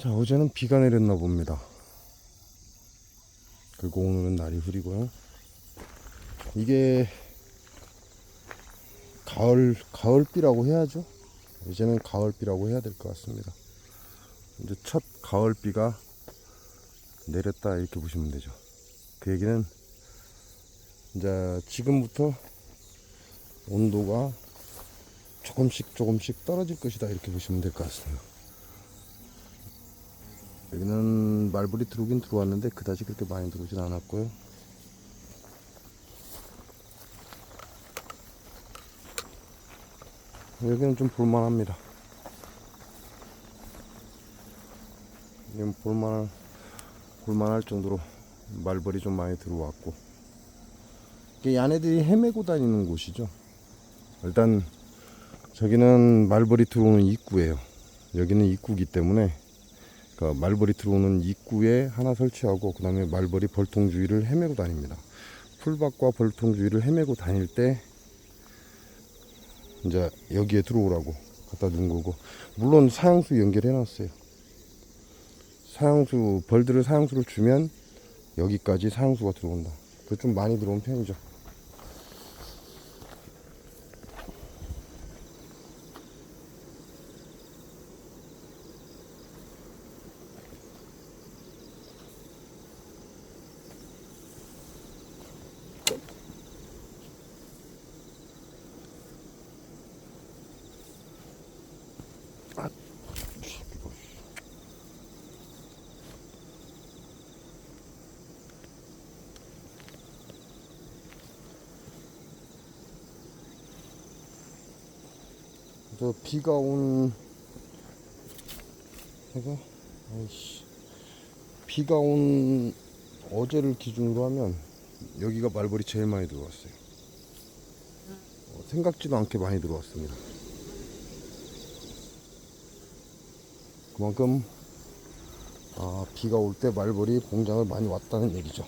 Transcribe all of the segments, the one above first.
자, 어제는 비가 내렸나 봅니다. 그리고 오늘은 날이 흐리고요. 이게 가을, 가을비라고 해야죠. 이제는 가을비라고 해야 될 것 같습니다. 이제 첫 가을비가 내렸다 이렇게 보시면 되죠. 그 얘기는 이제 지금부터 온도가 조금씩 조금씩 떨어질 것이다 이렇게 보시면 될 것 같습니다. 여기는 말벌이 들어오긴 들어왔는데 그다지 그렇게 많이 들어오진 않았고요. 여기는 좀 볼만합니다. 여기는 볼만할, 볼만할 정도로 말벌이 좀 많이 들어왔고. 이게 야네들이 헤매고 다니는 곳이죠. 일단 저기는 말벌이 들어오는 입구예요. 여기는 입구기 때문에 그 말벌이 들어오는 입구에 하나 설치하고 그 다음에 말벌이 벌통 주위를 헤매고 다닙니다. 풀밭과 벌통 주위를 헤매고 다닐 때 이제 여기에 들어오라고 갖다 둔 거고 물론 사양수 연결해 놨어요. 사양수 벌들을 사양수를 주면 여기까지 사양수가 들어온다. 그 좀 많이 들어온 편이죠. 저 비가 온 해가 아이씨 비가 온 어제를 기준으로 하면 여기가 말벌이 제일 많이 들어왔어요. 어, 생각지도 않게 많이 들어왔습니다. 그만큼 아, 비가 올 때 말벌이 공장을 많이 왔다는 얘기죠.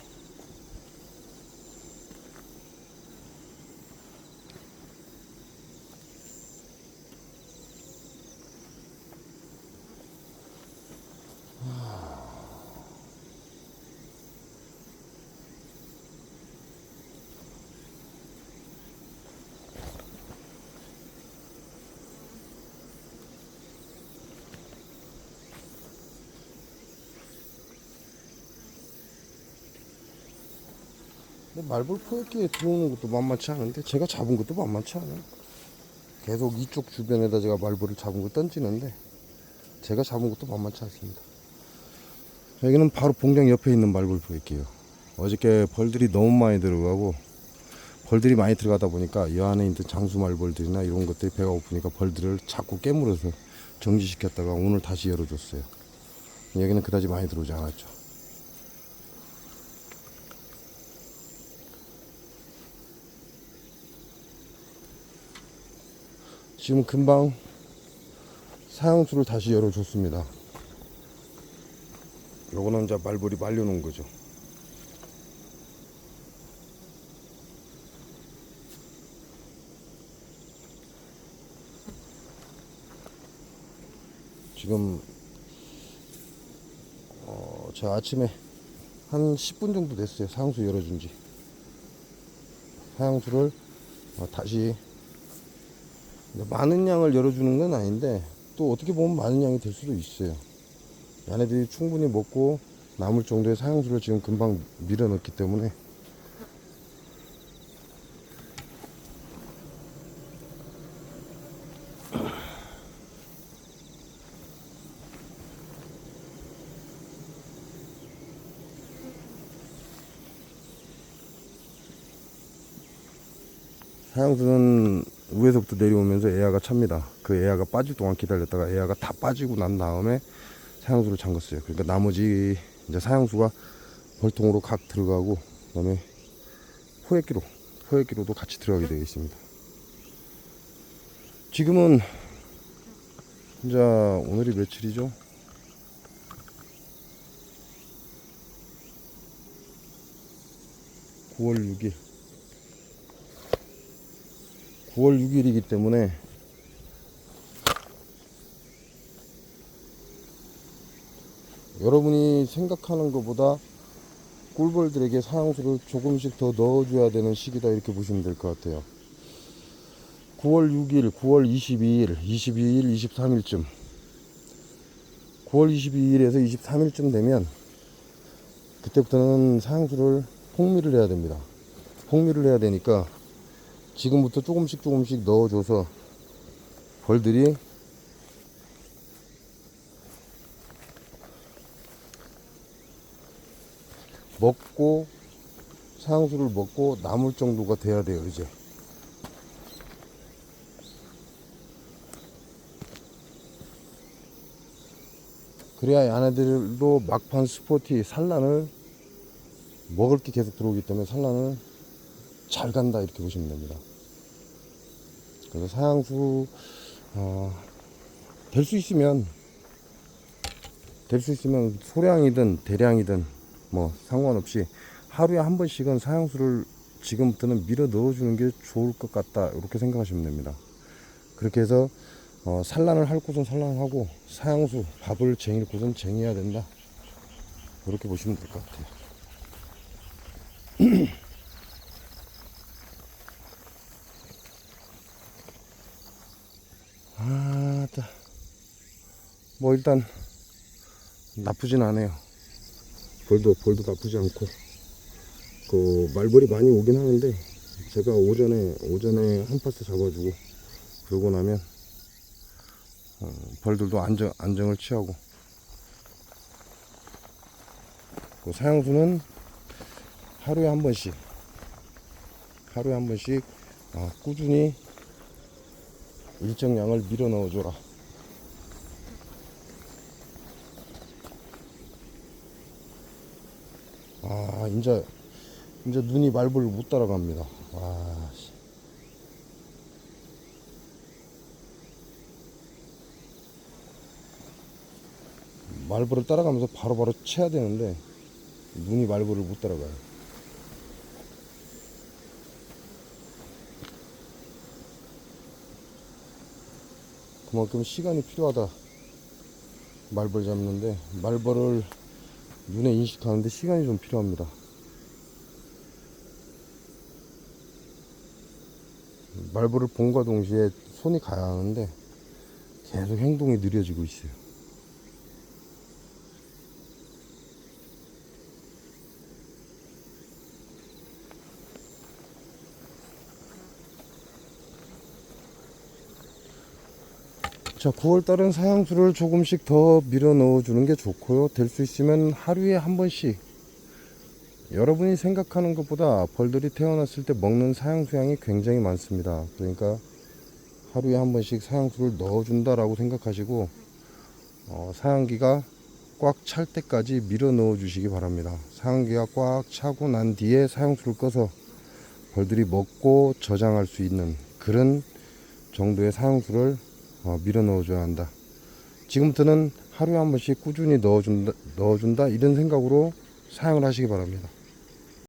말벌 포획기에 들어오는 것도 만만치 않은데 제가 잡은 것도 만만치 않아요. 계속 이쪽 주변에다 제가 말벌을 잡은 거 던지는데 제가 잡은 것도 만만치 않습니다. 여기는 바로 봉장 옆에 있는 말벌 포획기예요. 어저께 벌들이 너무 많이 들어가고 벌들이 많이 들어가다 보니까 이 안에 있는 장수 말벌들이나 이런 것들이 배가 고프니까 벌들을 자꾸 깨물어서 정지시켰다가 오늘 다시 열어줬어요. 여기는 그다지 많이 들어오지 않았죠. 지금 금방 사형수를 다시 열어줬습니다. 요거는 이제 말벌이 말려놓은 거죠. 지금 어, 저 아침에 한 10분 정도 됐어요. 사형수 열어준 지. 사형수를 어, 다시 많은 양을 열어주는 건 아닌데 또 어떻게 보면 많은 양이 될 수도 있어요. 얘네들이 충분히 먹고 남을 정도의 사용수를 지금 금방 밀어넣기 때문에 사양수는 위에서부터 내려오면서 에아가 찹니다. 그 에아가 빠질 동안 기다렸다가 에아가 다 빠지고 난 다음에 사양수를 잠갔어요. 그러니까 나머지 이제 사양수가 벌통으로 각 들어가고 그다음에 포획기로 포획기로도 같이 들어가게 되어 있습니다. 지금은 이제 오늘이 며칠이죠? (9월 6일) 9월 6일이기 때문에 여러분이 생각하는 것보다 꿀벌들에게 사양수를 조금씩 더 넣어줘야 되는 시기다 이렇게 보시면 될 것 같아요. 9월 6일, 9월 22일, 22일, 23일쯤 9월 22일에서 23일쯤 되면 그때부터는 사양수를 폭미를 해야 됩니다. 폭미를 해야 되니까 지금부터 조금씩 조금씩 넣어줘서 벌들이 먹고 사양수를 먹고 남을 정도가 돼야 돼요 이제. 그래야 얘네들도 막판 스포티 산란을 먹을 게 계속 들어오기 때문에 산란을 잘 간다 이렇게 보시면 됩니다 그래서 사양수 어, 될 수 있으면 될 수 있으면 소량이든 대량이든 뭐 상관없이 하루에 한 번씩은 사양수를 지금부터는 밀어 넣어주는 게 좋을 것 같다 이렇게 생각하시면 됩니다. 그렇게 해서 어, 산란을 할 곳은 산란하고 사양수 밥을 쟁일 곳은 쟁여야 된다 이렇게 보시면 될 것 같아요. 아 따 뭐 일단 나쁘진 않아요. 벌도 벌도 나쁘지 않고. 그 말벌이 많이 오긴 하는데 제가 오전에 오전에 한 파스 잡아주고 그러고 나면 어, 벌들도 안정 안정을 취하고. 그 사양수는 하루에 한 번씩 하루에 한 번씩 어, 꾸준히 일정량을 밀어 넣어줘라. 아, 이제, 이제 눈이 말벌을 못 따라갑니다. 와, 씨. 말벌을 따라가면서 바로 바로 쳐야 되는데, 눈이 말벌을 못 따라가요. 그만큼 시간이 필요하다. 말벌 잡는데, 말벌을 눈에 인식하는데 시간이 좀 필요합니다. 말벌을 본과 동시에 손이 가야 하는데 계속 행동이 느려지고 있어요. 자, 9월달은 사양수를 조금씩 더 밀어 넣어 주는 게 좋고요. 될 수 있으면 하루에 한 번씩. 여러분이 생각하는 것보다 벌들이 태어났을 때 먹는 사양수량이 굉장히 많습니다. 그러니까 하루에 한 번씩 사양수를 넣어 준다라고 생각하시고, 어, 사양기가 꽉 찰 때까지 밀어 넣어 주시기 바랍니다. 사양기가 꽉 차고 난 뒤에 사양수를 꺼서 벌들이 먹고 저장할 수 있는 그런 정도의 사양수를 어, 밀어 넣어줘야 한다. 지금부터는 하루에 한 번씩 꾸준히 넣어준다, 넣어준다 이런 생각으로 사용을 하시기 바랍니다.